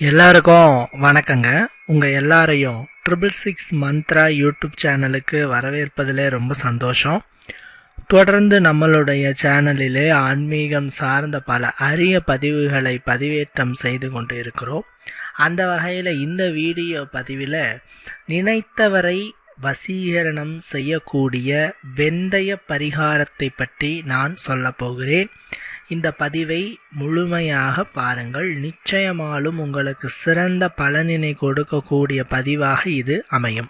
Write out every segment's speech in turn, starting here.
எல்லாருக்கும் வணக்கங்க. உங்கள் எல்லாரையும் ட்ரிபிள் சிக்ஸ் மந்த்ரா யூடியூப் சேனலுக்கு வரவேற்பதிலே ரொம்ப சந்தோஷம். தொடர்ந்து நம்மளுடைய சேனலிலே ஆன்மீகம் சார்ந்த பல அரிய பதிவுகளை பதிவேற்றம் செய்து கொண்டு இருக்கிறோம். அந்த வகையில் இந்த வீடியோ பதிவில் நினைத்தவரை வசீகரணம் செய்யக்கூடிய வெந்தய பரிகாரத்தை பற்றி நான் சொல்லப் போகிறேன். இந்த பதிவை முழுமையாக பாருங்கள். நிச்சயமாலும் உங்களுக்கு சிறந்த பலனினை கொடுக்கக்கூடிய பதிவாக இது அமையும்.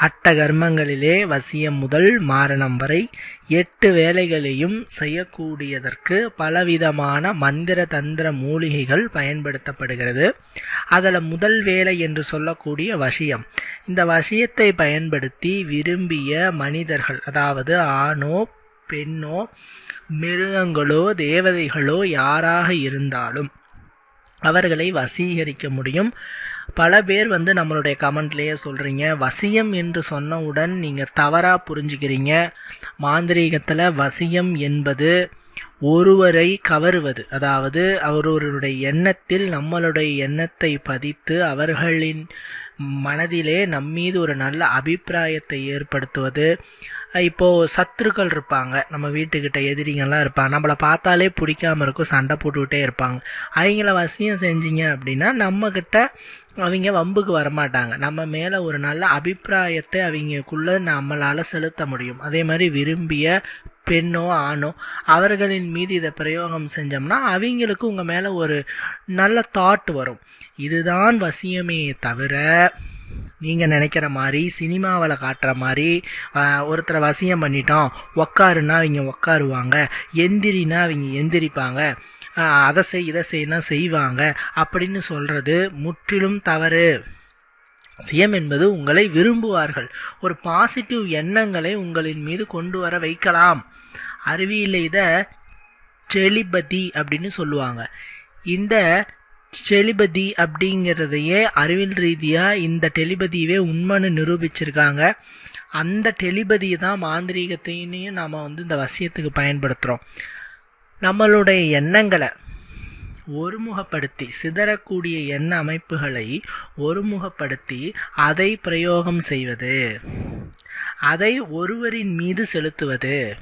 அட்ட கர்மங்களிலே வசியம் முதல் மாரணம் வரை எட்டு வேலைகளையும் செய்யக்கூடியதற்கு பலவிதமான மந்திர தந்திர மூலிகைகள் பயன்படுத்தப்படுகிறது. அதில் முதல் வேலை என்று சொல்லக்கூடிய வசியம். இந்த வசியத்தை பயன்படுத்தி விரும்பிய மனிதர்கள் அதாவது ஆணோ பெண்ணோ மிருகங்களோ தேவதைகளோ யாராக இருந்தாலும் அவர்களை வசீகரிக்க முடியும். பல பேர் வந்து நம்மளுடைய கமெண்ட்லேயே சொல்கிறீங்க வசியம் என்று சொன்னவுடன் நீங்கள் தவறாக புரிஞ்சுக்கிறீங்க. மாந்திரீகத்தில் வசியம் என்பது ஒருவரை கவருவது. அதாவது அவரவருடைய எண்ணத்தில் நம்மளுடைய எண்ணத்தை பதித்து அவர்களின் மனதிலே நம்மீது ஒரு நல்ல அபிப்பிராயத்தை ஏற்படுத்துவது. இப்போது சத்துருக்கள் இருப்பாங்க. நம்ம வீட்டுக்கிட்ட எதிரிங்கெல்லாம் இருப்பாங்க. நம்மளை பார்த்தாலே பிடிக்காம இருக்கும். சண்டை போட்டுக்கிட்டே இருப்பாங்க. அவங்கள வசியம் செஞ்சீங்க அப்படின்னா நம்மக்கிட்ட அவங்க வம்புக்கு வரமாட்டாங்க. நம்ம மேலே ஒரு நல்ல அபிப்பிராயத்தை அவங்களுக்குள்ளே நம்மளால் செலுத்த முடியும். அதே மாதிரி விரும்பிய பெண்ணோ ஆணோ அவர்களின் மீது இதை பிரயோகம் செஞ்சோம்னா அவங்களுக்கு உங்கள் மேலே ஒரு நல்ல தாட் வரும். இதுதான் வசியமே தவிர நீங்கள் நினைக்கிற மாதிரி சினிமாவில் காட்டுற மாதிரி ஒருத்தரை வசியம் பண்ணிட்டோம் உக்காருன்னா அவங்க உக்காருவாங்க எந்திரினா அவங்க எந்திரிப்பாங்க அதை செய் இதை செய்யினா செய்வாங்க அப்படின்னு சொல்கிறது முற்றிலும் தவறு. சுயம் என்பது உங்களை விரும்புவார்கள். ஒரு பாசிட்டிவ் எண்ணங்களை உங்களின் மீது கொண்டு வர வைக்கலாம். அறிவியல் இதை செலிபதி அப்படின்னு சொல்லுவாங்க. இந்த செலிபதி அப்படிங்கிறதையே அறிவியல் ரீதியாக இந்த டெலிபதியவே உண்மைன்னு நிரூபிச்சிருக்காங்க. அந்த டெலிபதியை தான் மாந்திரீகத்தையும் நாம் வந்து இந்த வசியத்துக்கு பயன்படுத்துகிறோம் நம்மளுடைய எண்ணங்களை ஒருமுகப்படுத்தி சிதறக்கூடிய எண்ண அமைப்புகளை ஒருமுகப்படுத்தி அதை பிரயோகம் செய்வது. அதை ஒருவரின் மீது செலுத்துவது.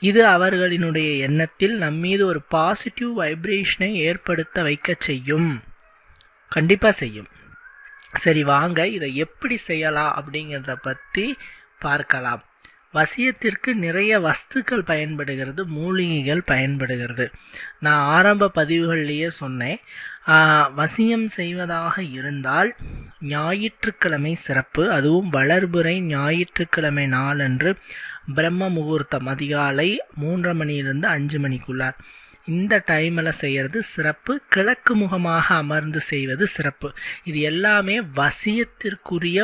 இது அவர்களினுடைய எண்ணத்தில் நம்மீது ஒரு பாசிட்டிவ் வைப்ரேஷனை ஏற்படுத்த வைக்க செய்யும். கண்டிப்பாக செய்யும். சரி வாங்க இதை எப்படி செய்யலாம் அப்படிங்கிறத பற்றி பார்க்கலாம். வசியத்திற்கு நிறைய வஸ்துக்கள் பயன்படுகிறது மூலிகைகள் பயன்படுகிறது. நான் ஆரம்ப பதிவுகள்லேயே சொன்னேன். வசியம் செய்வதாக இருந்தால் ஞாயிற்றுக்கிழமை சிறப்பு. அதுவும் வளர்புரை ஞாயிற்றுக்கிழமை நாளன்று பிரம்ம முகூர்த்தம் அதிகாலை மூன்றரை மணியிலிருந்து அஞ்சு மணிக்குள்ளார் இந்த டைமில் செய்கிறது சிறப்பு. கிழக்கு முகமாக அமர்ந்து செய்வது சிறப்பு. இது எல்லாமே வசியத்திற்குரிய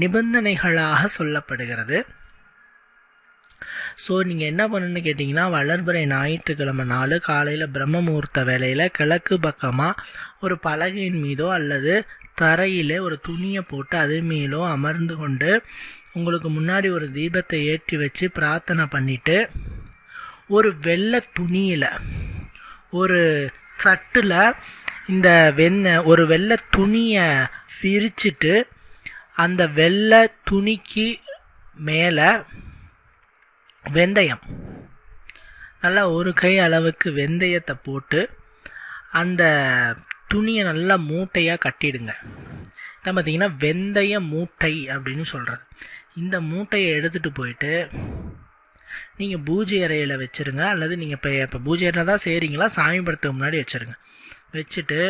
நிபந்தனைகளாக சொல்லப்படுகிறது. ஸோ நீங்கள் என்ன பண்ணணுன்னு கேட்டிங்கன்னா வளர்பிறை ஞாயிற்றுக்கிழமை நாள் காலையில் பிரம்ம முகூர்த்த வேலையில் கிழக்கு பக்கமாக ஒரு பலகையின் மீதோ அல்லது தரையிலே ஒரு துணியை போட்டு அது மேலோ அமர்ந்து கொண்டு உங்களுக்கு முன்னாடி ஒரு தீபத்தை ஏற்றி வச்சு பிரார்த்தனை பண்ணிவிட்டு ஒரு வெள்ளை துணியில் ஒரு தட்டில் இந்த வெண்ணெய் ஒரு வெள்ளை துணியை விரிச்சிட்டு அந்த வெள்ளை துணிக்கு மேலே வெந்தயம். நல்லா ஒரு கை அளவுக்கு வெந்தயத்தை போட்டு அந்த துணியை நல்லா மூட்டையாக கட்டிடுங்க. இதான் பார்த்தீங்கன்னா வெந்தய மூட்டை அப்படின்னு சொல்கிறது இந்த மூட்டையை எடுத்துகிட்டு போயிட்டு நீங்கள் பூஜை அறையில் வச்சுருங்க. அல்லது நீங்கள் இப்போ இப்போ பூஜை அறையில் தான் செய்கிறீங்களா சாமி படத்துக்கு முன்னாடி வச்சுருங்க. வச்சுட்டு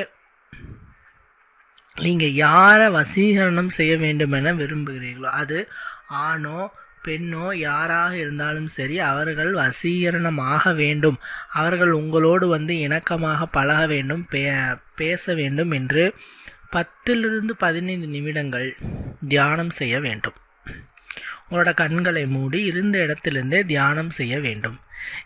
நீங்கள் யாரை வசீகரணம் செய்ய வேண்டும் என விரும்புகிறீர்களோ அது ஆணோ பெண்ணோ யாராக இருந்தாலும் சரி அவர்கள் வசீகரணமாக வேண்டும். அவர்கள் உங்களோடு வந்து இணக்கமாக பழக வேண்டும் பே பேச வேண்டும் என்று பத்திலிருந்து பதினைந்து நிமிடங்கள் தியானம் செய்ய வேண்டும். உங்களோட கண்களை மூடி இருந்த இடத்திலிருந்தே தியானம் செய்ய வேண்டும்.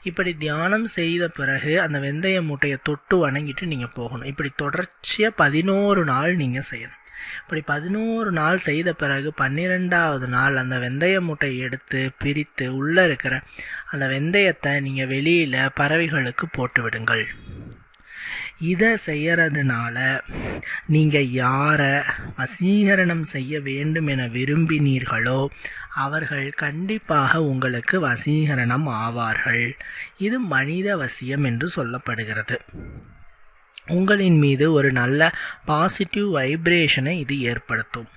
இப்படி தியானம் செய்த பிறகு அந்த வெந்தய மூட்டையை தொட்டு வணங்கிட்டு நீங்கள் போகணும். இப்படி தொடர்ச்சியாக பதினோரு நாள் நீங்கள் செய்யணும். இப்படி பதினோரு நாள் செய்த பிறகு பன்னிரெண்டாவது நாள் அந்த வெந்தய மூட்டையை எடுத்து பிரித்து உள்ளே இருக்கிற அந்த வெந்தயத்தை நீங்கள் வெளியில் பறவைகளுக்கு போட்டு விடுங்கள். இதை செய்கிறதுனால நீங்கள் யாரை வசீகரணம் செய்ய வேண்டும் என விரும்பினீர்களோ அவர்கள் கண்டிப்பாக உங்களுக்கு வசீகரணம் ஆவார்கள். இது மனித வசியம் என்று சொல்லப்படுகிறது. உங்களின் மீது ஒரு நல்ல பாசிட்டிவ் வைப்ரேஷனை இது ஏற்படுத்தும்.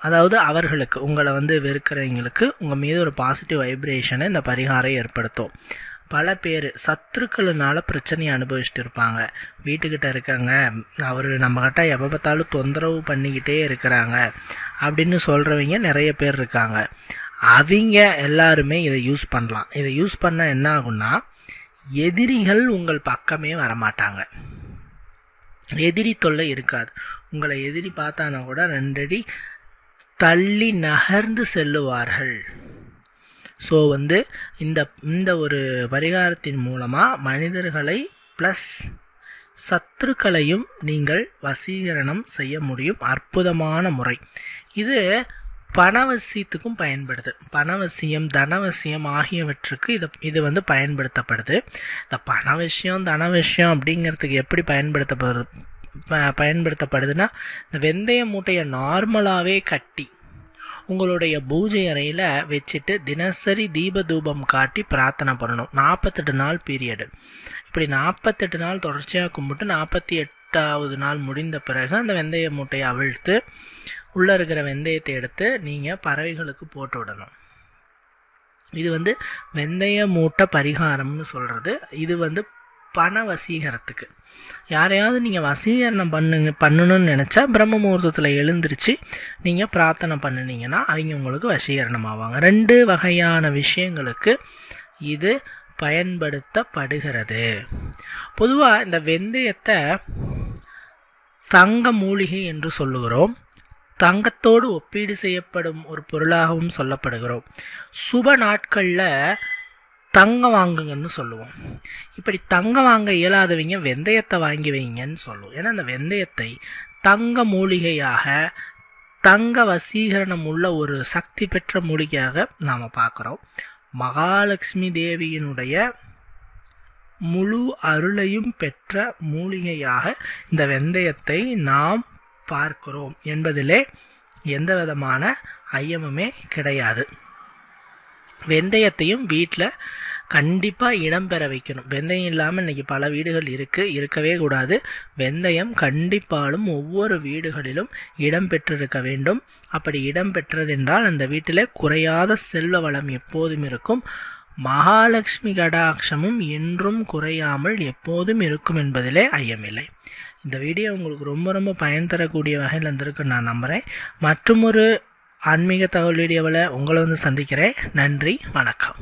அதாவது அவர்களுக்கு உங்களை வந்து வெறுக்கிறவங்களுக்கு உங்கள் மீது ஒரு பாசிட்டிவ் வைப்ரேஷனை இந்த பரிகாரம் ஏற்படுத்தும். பல பேர் சத்துருக்களினால பிரச்சனையை அனுபவிச்சுட்டு இருப்பாங்க. வீட்டுக்கிட்ட இருக்காங்க அவர் நம்மக்கிட்ட எப்போ பார்த்தாலும் தொந்தரவு பண்ணிக்கிட்டே இருக்கிறாங்க அப்படின்னு சொல்கிறவங்க நிறைய பேர் இருக்காங்க. அவங்க எல்லாருமே இதை யூஸ் பண்ணலாம். இதை யூஸ் பண்ணால் என்ன ஆகும்னா எதிரிகள் உங்கள் பக்கமே வரமாட்டாங்க. எதிரி தொல்லை இருக்காது. உங்களை எதிரி பார்த்தானா கூட ரெண்டடி தள்ளி நகர்ந்து செல்லுவார்கள். ஸோ வந்து இந்த இந்த ஒரு பரிகாரத்தின் மூலமாக மனிதர்களை ப்ளஸ் சத்துருக்களையும் நீங்கள் வசீகரணம் செய்ய முடியும். அற்புதமான முறை. இது பணவசியத்துக்கும் பயன்படுது. பணவசியம் தனவசியம் ஆகியவற்றுக்கு இதை இது வந்து பயன்படுத்தப்படுது. இந்த பணவசியம் தனவசியம் அப்படிங்கிறதுக்கு எப்படி பயன்படுத்தப்படுது ப- பயன்படுத்தப்படுதுன்னா இந்த வெந்தய மூட்டையை நார்மலாகவே கட்டி உங்களுடைய பூஜை அறையில் வச்சுட்டு தினசரி தீப தூபம் காட்டி பிரார்த்தனை பண்ணணும். நாற்பத்தெட்டு நாள் பீரியடு இப்படி நாற்பத்தெட்டு நாள் தொடர்ச்சியாக கும்பிட்டு நாற்பத்தி எட்டாவது நாள் முடிந்த பிறகு அந்த வெந்தய மூட்டையை அவிழ்த்து உள்ளே இருக்கிற வெந்தயத்தை எடுத்து நீங்கள் பறவைகளுக்கு போட்டு விடணும். இது வந்து வெந்தய மூட்டை பரிகாரம்னு சொல்கிறது இது வந்து பண வசீகரத்துக்கு. யாரையாவது நீங்கள் வசீகரணம் பண்ணுங்க பண்ணணும்னு நினச்சா பிரம்ம முகூர்த்தத்தில் எழுந்திருச்சு நீங்கள் பிரார்த்தனை பண்ணினீங்கன்னா அவங்க உங்களுக்கு வசீகரணம் ஆவாங்க ரெண்டு வகையான விஷயங்களுக்கு இது பயன்படுத்தப்படுகிறது. பொதுவாக இந்த வெந்தயத்தை தங்க மூலிகை என்று சொல்லுகிறோம். தங்கத்தோடு ஒப்பீடு செய்யப்படும் ஒரு பொருளாகவும் சொல்லப்படுகிறோம். சுப நாட்களில் தங்கம் வாங்குங்கன்னு சொல்லுவோம். இப்படி தங்கம் வாங்க இயலாதவங்க வெந்தயத்தை வாங்கி வைங்கன்னு சொல்லுவோம். ஏன்னா அந்த வெந்தயத்தை தங்க மூலிகையாக தங்க வசீகரணம் உள்ள ஒரு சக்தி பெற்ற மூலிகையாக நாம் பார்க்குறோம். மகாலட்சுமி தேவியினுடைய முழு அருளையும் பெற்ற மூலிகையாக இந்த வெந்தயத்தை நாம் பார்க்கிறோம் என்பதிலே எந்த விதமான ஐயமுமே கிடையாது. வெந்தயத்தையும் வீட்டில் கண்டிப்பாக இடம்பெற வைக்கணும். வெந்தயம் இல்லாமல் இன்றைக்கி பல வீடுகள் இருக்குது இருக்கவே கூடாது. வெந்தயம் கண்டிப்பாலும் ஒவ்வொரு வீடுகளிலும் இடம் பெற்றிருக்க வேண்டும். அப்படி இடம் பெற்றதென்றால் அந்த வீட்டில் குறையாத செல்வ வளம் எப்போதும் இருக்கும். மகாலட்சுமி கடாட்சமும் என்றும் குறையாமல் எப்போதும் இருக்கும் என்பதிலே ஐயமில்லை. இந்த வீடியோ உங்களுக்கு ரொம்ப ரொம்ப பயன் தரக்கூடிய வகையில் இருந்திருக்குன்னு நான் நம்புகிறேன் மற்றும் ஒரு ஆன்மீக தகவல் வீடியோவில் உங்களை வந்து சந்திக்கிறேன். நன்றி வணக்கம்.